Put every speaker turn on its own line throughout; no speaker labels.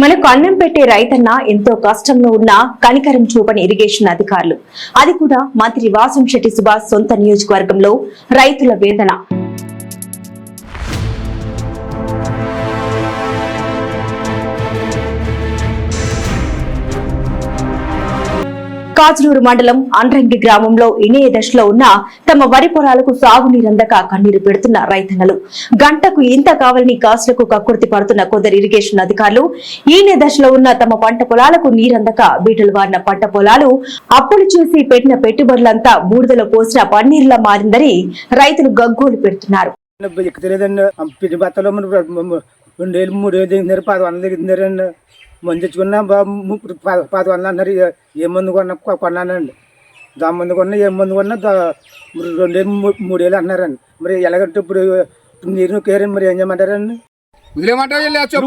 మనకు అన్నం పెట్టే రైతన్న ఎంతో కష్టంలో ఉన్న కనికరం చూపని ఇరిగేషన్ అధికారులు. అది కూడా మంత్రి వాసం శెట్టి సుభాష్ సొంత నియోజకవర్గంలో రైతుల వేదన. కాజనూరు మండలం అండ్రంగి గ్రామంలో ఇనే దశలో ఉన్న తమ వరి పొలాలకు సాగునీరందక కన్నీరు పెడుతున్న రైతన్నలు. గంటకు ఇంత కావాలని కాసులకు కక్కుర్తి పడుతున్న కొందరు ఇరిగేషన్ అధికారులు ఈనే దశలో ఉన్న తమ పంట పొలాలకు నీరందక బీటలు వారిన పంట పొలాలు అప్పులు చేసి పెట్టిన పెట్టుబడులంతా బూడిదలో పోసిన పన్నీరులా మారిందని రైతులు గగ్గోలు పెడుతున్నారు.
ఎక్కువ దిగుతున్నారు పది వందలు దిగుతున్నారండి మందు తెచ్చుకున్నా పది వందలు అన్నారు ఏ- మందు కొన్నా కొన్నానండి. దా మందు కొన్నా ఏ మందు కొన్నా దా- రెండు వేలు మూ- మూడు వేలు అన్నారండి. మరి ఎలాగంటే ఇప్పుడు నీరు నొక్కారండి మరి ఏం చేయమంటారండి?
వదిలేమంటావు చెప్పు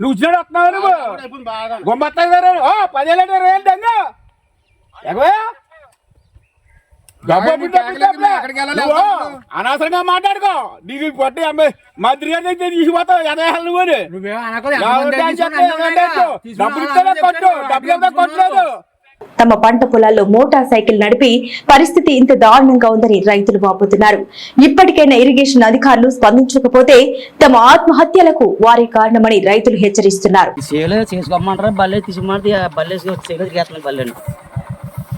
నువ్వు వస్తున్నావు నువ్వు? గొమ్మత్తాయి పదేళ్ళు ఏంటంగా ఎగవా డబ్బు
ఆయన
డబ్బు
కేకలేదు,
డబ్బు
ఎక్కడికి వెళ్ళాలి,
నువ్వు
వెళ్తాను.
అనవసరంగా మాట్లాడుకో. నీకు పట్టి అమ్మాయి మంత్రి గారి దగ్గర తీసుకుపోతావు ఎదవేయాలి నువ్వు డబ్బులు ఇస్తేనే కొట్టు. డబ్బులు కొట్టలేదు.
తమ పంట పొలాల్లో మోటార్ సైకిల్ నడిపి పరిస్థితి ఇంత దారుణంగా ఉందని రైతులు వాపోతున్నారు. ఇప్పటికైనా ఇరిగేషన్ అధికారులు స్పందించకపోతే తమ ఆత్మహత్యలకు వారి కారణమని రైతులు హెచ్చరిస్తున్నారు.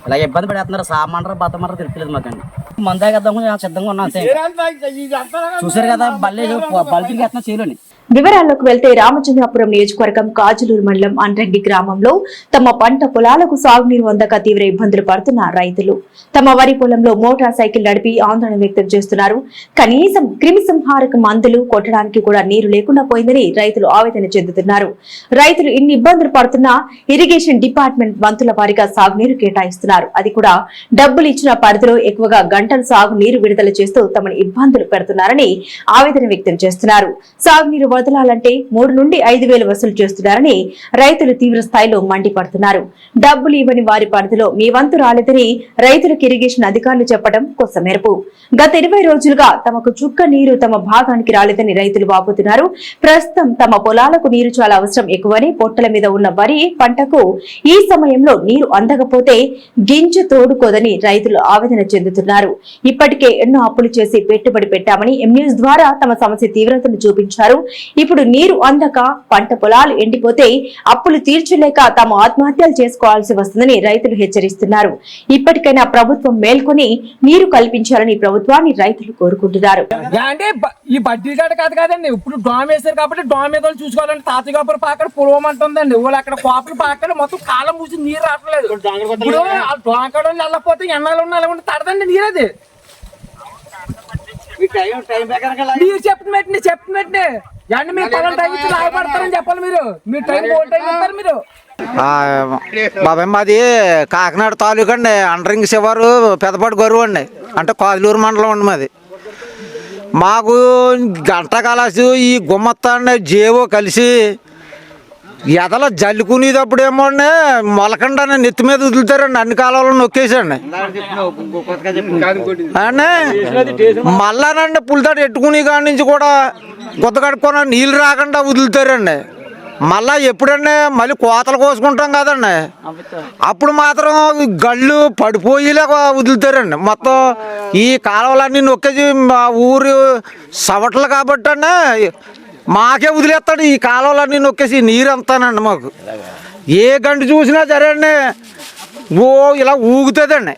ఇలా ఇబ్బంది పడేస్తున్నారు. సామంటారు బతమంటారు తెలియలేదు మాకండి. మందా కదా సిద్ధంగా ఉన్నాం చూసారు కదా బల్లే బల్లి తిరిగేస్తున్నా సేలుని
వివరాల్లోకి వెళ్తే రామచంద్రాపురం నియోజకవర్గం కాజులూరు మండలం అండ్రంగి గ్రామంలో తమ పంట పొలాలకు సాగునీరు అందక తీవ్ర ఇబ్బందులు పడుతున్న రైతులు. తమ వరి పొలంలో మోటార్ సైకిల్ నడిపి ఆందోళన వ్యక్తం చేస్తున్నారు. కనీసం క్రిమి సంహారక మందులు కొట్టడానికి కూడా నీరు లేకుండా పోయిందని రైతులు ఆవేదన చెందుతున్నారు. రైతులు ఇన్ని ఇబ్బందులు పడుతున్నా ఇరిగేషన్ డిపార్ట్మెంట్ వంతుల వారిగా సాగునీరు కేటాయిస్తున్నారు. అది కూడా డబ్బులు ఇచ్చిన పరిధిలో ఎక్కువగా గంటలు సాగునీరు విడుదల చేస్తూ తమను ఇబ్బందులు పెడుతున్నారని ఆవేదన వ్యక్తం చేస్తున్నారు. సాగునీరు వదలాలంటే మూడు నుండి ఐదు వేలు వసూలు చేస్తున్నారని రైతులు తీవ్ర స్థాయిలో మండిపడుతున్నారు. డబ్బులు ఇవ్వని వారి పరిధిలో మీ వంతు రాలేదని రైతులకు ఇరిగేషన్ అధికారులు చెప్పడం కొసమెరుపు. గత ఇరవై రోజులుగా తమకు చుక్క నీరు తమ భాగానికి రాలేదని రైతులు వాపోతున్నారు. ప్రస్తుతం తమ పొలాలకు నీరు చాలా అవసరం ఎక్కువని పొట్టల మీద ఉన్న వరి పంటకు ఈ సమయంలో నీరు అందకపోతే గింజ తోడుకోదని రైతులు ఆవేదన చెందుతున్నారు. ఇప్పటికే ఎన్నో అప్పులు చేసి పెట్టుబడి పెట్టామని ఎంన్యూస్ ద్వారా తమ సమస్య తీవ్రతను చూపించారు. ఇప్పుడు నీరు అందక పంట పొలాలు ఎండిపోతే అప్పులు తీర్చలేక తాము ఆత్మహత్యలు చేసుకోవాల్సి వస్తుందని రైతులు హెచ్చరిస్తున్నారు. ఇప్పటికైనా ప్రభుత్వం మేల్కొని నీరు కల్పించాలని ప్రభుత్వాన్ని రైతులు కోరుకుంటున్నారు.
అంటే ఈ బడ్డీ కాదు కదండి. ఇప్పుడు డామ్ వేసారు కాబట్టి డామ్ మీద వాళ్ళు చూసుకోవాలంటే తాతగాపురం పాకడ పొలవమంటుందండి వాళ్ళు అక్కడ కోపలు పాకడ మొత్తం కాలం మూసి నీరు రావట్లేదు. ఇప్పుడు ఆ డాంకడ వెళ్ళకపోతే ఎన్నాళ్ళు ఉన్న తడదండి నీరు అది. మీరు చెప్పిన పెట్టండి చెప్పిన పెట్టండి అంటే మీరు టైం ఇచ్చి చెప్పాలి మీరు. మీరు టైం బోల్ టైం ఇస్తారు మీరు
ఆ, బాబాయ్ మాది కాకినాడ తాలూకా అండి. అండరింగ్ శివారు పెదపాటి గరువు అండి. అంటే కాదులూరు మండలం అండి మాది. మాకు గంట కలసి ఈ గుమ్మత్త అండి జేవో కలిసి ఎదల జల్లుకునేటప్పుడేమో అండి మొలకండ నెత్తి మీద వదులుతారండి అన్ని కాలంలో నొక్కేసండి మళ్ళానండి పులితాడు ఎట్టుకుని కాడి నుంచి కూడా గుద్ద కట్టుకొని నీళ్ళు రాకుండా వదులుతారండి మళ్ళా ఎప్పుడండి మళ్ళీ కోతలు కోసుకుంటాం కదండి. అప్పుడు మాత్రం గళ్ళు పడిపోయేలాగా వదులుతారండి మొత్తం ఈ కాలువలన్నీ నొక్కేసి మా ఊరు సవటలు కాబట్టి అండి మాకే వదిలేస్తాడు. ఈ కాలువలన్నీ నొక్కేసి నీరంతానండి మాకు. ఏ గంట చూసినా సరే అండి ఓ ఇలా ఊగుతుందండి.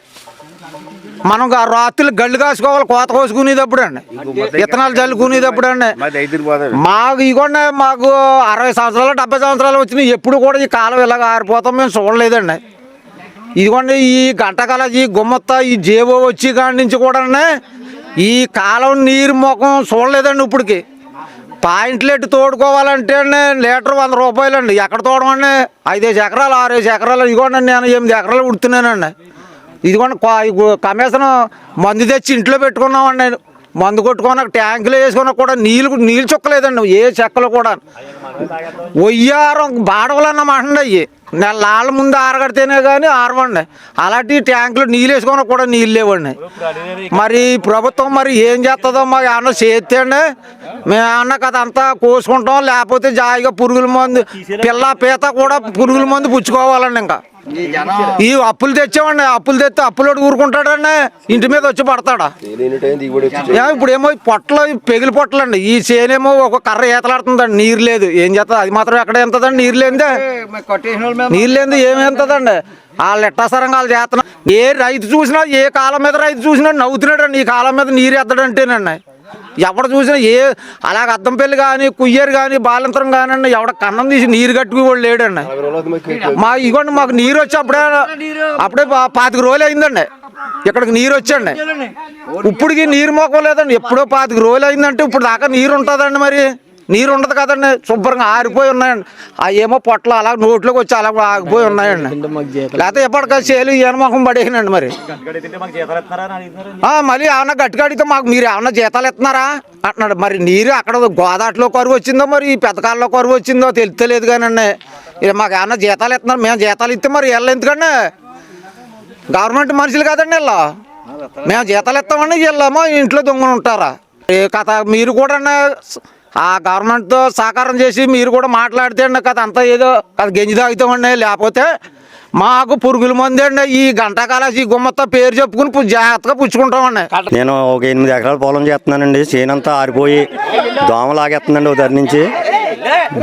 మనం రాత్రులు గళ్ళు కాసుకోవాలి కోత కోసుకునేటప్పుడు అండి. విత్తనాలు చల్లుకునేటప్పుడు అండి మాకు ఇవ్వండి మాకు అరవై సంవత్సరాలు డెబ్బై సంవత్సరాలు వచ్చినాయి. ఎప్పుడు కూడా ఈ కాలం ఇలాగ ఆరిపోతాం మేము చూడలేదండి. ఇదిగోండి ఈ గంటకాల ఈ గుమ్మత్త ఈ జేబో వచ్చి కాడి నుంచి కూడా ఈ కాలం నీరు ముఖం చూడలేదండి ఇప్పటికి. పాయింట్లు ఎట్టు తోడుకోవాలంటే అండి లీటర్ వంద రూపాయలండి. ఎక్కడ తోడమండి? ఐదేసి ఎకరాలు ఆరేసి ఎకరాలు. ఇదిగోండి నేను ఎనిమిది ఎకరాలు ఉడుతున్నానండి. ఇదిగోండి కమిషన్ మందు తెచ్చి ఇంట్లో పెట్టుకున్నామండి మందు కొట్టుకొని ట్యాంకులు వేసుకున్నా కూడా నీళ్ళు నీళ్ళు చుక్కలేదండి. ఏ చెక్కలు కూడా. ఒయ్యారం బాడవలన్నమాట అయ్యి. నెలల ముందు ఆరగడితేనే కానీ ఆరవండి. అలాంటి ట్యాంకులు నీళ్ళు వేసుకున్నా కూడా నీళ్ళు లేవండి. మరి ప్రభుత్వం మరి ఏం చేస్తుందో మాకు ఏమన్నా చేస్తే అండి మేము ఏమన్నా కదా అంతా కోసుకుంటాం లేకపోతే జాయిగా పురుగుల మందు పిల్ల పీత కూడా పురుగుల మందు పుచ్చుకోవాలండి ఇంకా. ఈ అప్పులు తెచ్చామండి అప్పులు తెస్తే అప్పులోడు ఊరుకుంటాడండి ఇంటి మీద వచ్చి పడతాడా? ఇప్పుడు ఏమో ఈ పొట్టలు పెగిలి పెగిలి పొట్టలండి. ఈ చేనేమో ఒక కర్ర ఈతలాడుతుందండి నీరు లేదు. ఏం చేస్తుంది అది మాత్రం ఎక్కడ ఎంతదండి? నీరు లేనిదే. నీరు లేనిది ఏమి ఎంతదండి వాళ్ళు ఎట్టాసరంగా వాళ్ళు చేస్తున్నారు ఏ రైతు చూసినా ఏ కాలం మీద రైతు చూసినా నవ్వుతున్నాడండి ఈ కాలం మీద నీరు ఎద్దడంటేనండి. ఎవడ చూసినా ఏ అలాగ అద్దం పెళ్ళి కానీ కుయ్యరు కానీ బాలంతరం కానివ్వండి ఎవడ కన్నం తీసి నీరు కట్టుకుని లేడండి. మా ఇగోండి మాకు నీరు వచ్చి అప్పుడే అప్పుడే పాతిక రోజులు అయిందండి. ఇక్కడికి నీరు వచ్చండి. ఇప్పటికి నీరు మోకం లేదండి. ఎప్పుడో పాతిక రోజులు అయిందంటే ఇప్పుడు దాకా నీరు ఉంటుందండి మరి. నీరు ఉండదు కదండి శుభ్రంగా ఆరిపోయి ఉన్నాయండి. ఆ ఏమో పొట్టలు అలా నోట్లోకి వచ్చి అలా ఆగిపోయి ఉన్నాయండి. లేకపోతే ఎప్పటికీ చేలు ఈనమొఖం పడేసినండి మరి. ఆ, మళ్ళీ ఏమన్నా గట్టిగా అడిగితే మాకు మీరు ఏమన్నా జీతాలు ఇస్తున్నారా? అంటున్నాడు. మరి నీరు అక్కడ గోదాట్లో కరువు వచ్చిందో మరి ఈ పెద్దకాల్లో కరువు వచ్చిందో తెలుస్తలేదు కానండి. ఇక మాకు ఏమన్నా జీతాలు ఇస్తున్నారు? మేము జీతాలు ఇస్తే మరి వీళ్ళు ఎందుకండి? గవర్నమెంట్ మనుషులు కదండి వీళ్ళు. మేము జీతాలు ఇస్తామండి వీళ్ళేమో ఇంట్లో దొంగలు ఉంటారా? ఏ కథ మీరు కూడా ఆ గవర్నమెంట్తో సహకారం చేసి మీరు కూడా మాట్లాడితే అండి కదా అంతా ఏదో కదా గెంజి తాగుతామండి లేకపోతే మాకు పురుగుల మంది అండి ఈ గంట ఈ గుమ్మత్త పేరు చెప్పుకుని జాగ్రత్తగా పుచ్చుకుంటామండి
నేను ఒక ఎనిమిది ఎకరాల పొలం చేస్తున్నానండి చేనంతా ఆరిపోయి దోమ లాగేస్తుందండి ఒక దగ్గర నుంచి.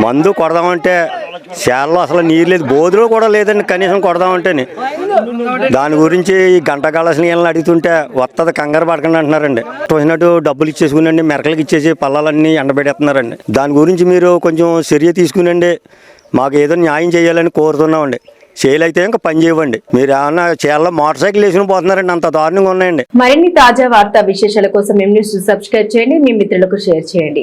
మందు కొడదామంటే చేలలో అసలు నీరు లేదు బోధులో కూడా లేదండి కనీసం కొడదామంటేనే. దాని గురించి ఈ గంట కాలసిన వీళ్ళని అడుగుతుంటే వస్తుంది కంగారు పడకండి అంటున్నారండి. వచ్చినట్టు డబ్బులు ఇచ్చేసుకునండి మెరకలకు ఇచ్చేసి పళ్ళాలన్నీ ఎండబెట్టేస్తున్నారండి. దాని గురించి మీరు కొంచెం చర్య తీసుకునండి మాకు ఏదో న్యాయం చేయాలని కోరుతున్నామండి. చేయలైతే అయితే ఇంకా పని చేయవండి. మీరు ఏమన్నా చేయాలో మోటార్ సైకిల్ వేసుకుని పోతున్నారండి అంత దారుణంగా ఉన్నాయండి.
మరిన్ని తాజా వార్తా విశేషాల కోసం మేము న్యూస్ సబ్స్క్రైబ్ చేయండి మీ మిత్రులకు షేర్ చేయండి.